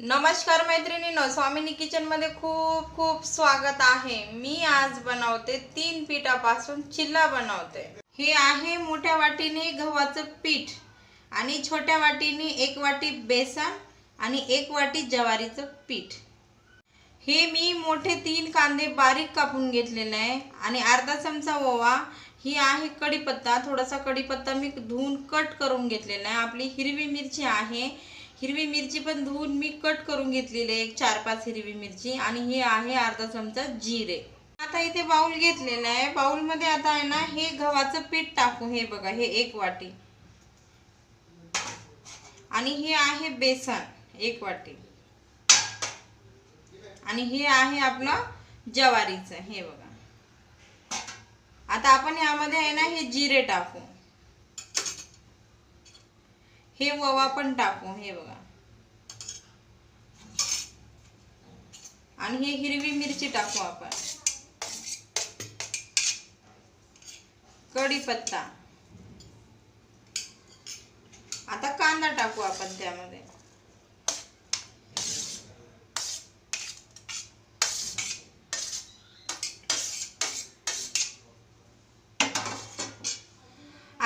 नमस्कार मैत्रिणीनो स्वामिनी किचनमध्ये खूप खूप स्वागत आहे. मी आज बनवते तीन पिठापासून चिल्ला बनवते. हे आहे मोठ्या वाटीने गव्हाचं पीठ आणि छोट्या वाटीने एक वाटी बेसन आणि एक वाटी ज्वारीचं पीठ. हे मी मोठे तीन कांदे बारीक कापून घेतलेले आहे आणि अर्धा चमचा ओवा ही आहे कढीपत्ता थोडासा कढीपत्ता मी धुवून कट करून घेतलेला आहे. आपली हिरवी मिरची आहे हिरवी मिरची पण धुवून मी कट करून घेतलेली आहे एक चार पाच हिरवी मिरची. आणि हे आहे अर्धा चमचा जिरे. आता इथे बाऊल घेतलेला आहे. बाऊलमध्ये आता आहे ना हे गव्हाचं पीठ टाकू. हे बघा हे एक वाटी. आणि हे आहे बेसन एक वाटी. आणि हे आहे आपलं ज्वारीचं हे बघा. आता आपण यामध्ये आहे ना हे जिरे टाकू. हे ओवा पण टाकू हे बघा. आणि हे हिरवी मिरची टाकू आपण. कढीपत्ता. आता कांदा टाकू आपण त्यामध्ये.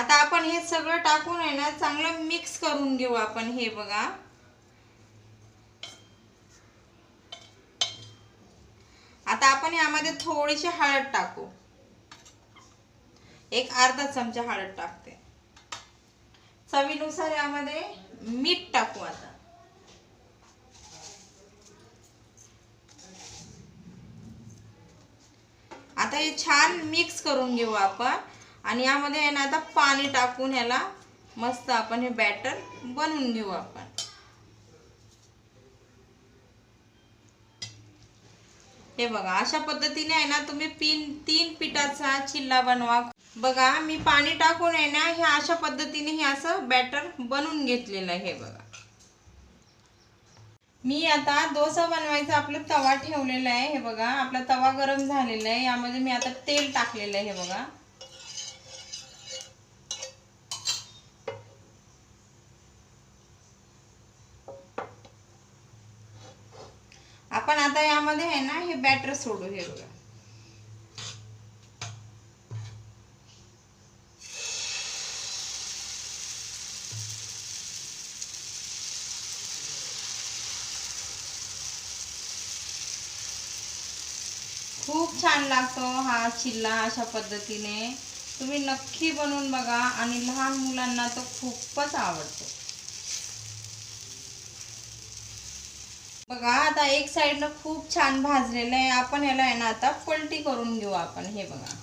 आता आपण हे सगळं टाकून आहे ना चांगलं मिक्स करून घेऊ आपण हे बघा. आता आपण यामध्ये थोडीशी हळद टाकू. एक अर्धा चमचा हळद टाकते. चवीनुसार यामध्ये मीठ टाकू आता. आता हे छान मिक्स करून घेऊ आपण. आणि यामध्ये आहे ना आता पाणी टाकून ह्याला मस्त आपण हे बॅटर बनवून घेऊ आपण. हे बघा अशा पद्धतीने आहे ना तुम्ही तीन तीन पिठाचा चिल्ला बनवा. बघा मी पाणी टाकून आहे ना हे अशा पद्धतीने हे असं बॅटर बनवून घेतलेलं आहे हे बघा. मी आता डोसा बनवायचा आपला तवा ठेवलेला आहे हे बघा. आपला तवा गरम झालेला आहे. यामध्ये मी आता तेल टाकलेलं आहे हे बघा. आपण आता यामध्ये आहे ना हे बॅटर सोडू हे बघा. खूप छान लागतो हा चिल्ला अशा पद्धतीने. तुम्ही नक्की बनवून बघा आणि लहान मुलांना तर खूपच आवडतो. बघा आता एक साईडनं खूप छान भाजलेलं आहे. आपण ह्याला आहे ना आता पलटी करून घेऊ आपण. हे बघा.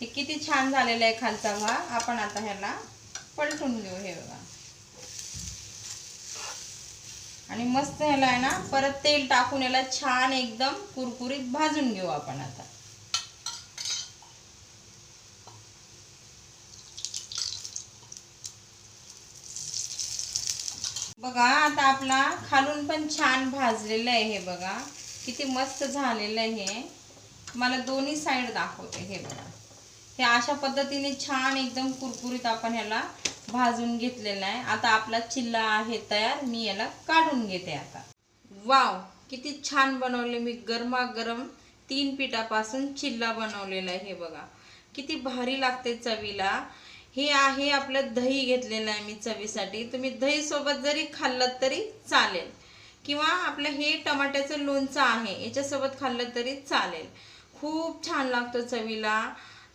हे किती छान झालेलं आहे खालचा भाग. आपण आता ह्याला पलटून घेऊ. हे बघा. आणि मस्त ह्याला आहे ना परत तेल टाकून याला छान एकदम कुरकुरीत भाजून घेऊ आपण आता. बघा आता आपला खालून पण छान भाजलेलं आहे हे बघा. किती मस्त झालेलं आहे हे. मला दोन्ही साईड दाखवते हे बघा. हे अशा पद्धतीने छान एकदम कुरकुरीत आपण ह्याला भाजून घेतलेला आहे. आता आपला चिल्ला आहे तयार. मी याला काढून घेते आता. वाव किती छान बनवले मी. गरमागरम तीन पिठापासून चिल्ला बनवलेला आहे हे बघा. किती भारी लागते चवीला. हे आहे आपलं दही घेतलेलं आहे मी चवीसाठी. तुम्ही दही सोबत जरी खाल्लं तरी चालेल. किंवा आपलं हे टमाट्याचं लोणचं आहे याच्यासोबत खाल्लं तरी चालेल. खूप छान लागतो चवीला.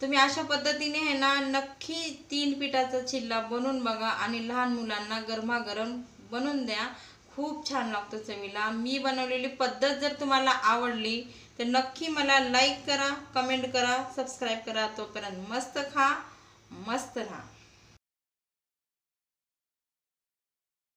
तुम्ही अशा पद्धतीने आहे ना नक्की तीन पिठाचा चिल्ला बनवून बघा आणि लहान मुलांना गरमागरम बनवून द्या. खूप छान लागतो चवीला. मी बनवलेली पद्धत जर तुम्हाला आवडली तर नक्की मला लाईक करा कमेंट करा सबस्क्राईब करा. तोपर्यंत मस्त खा. मस्त राहा.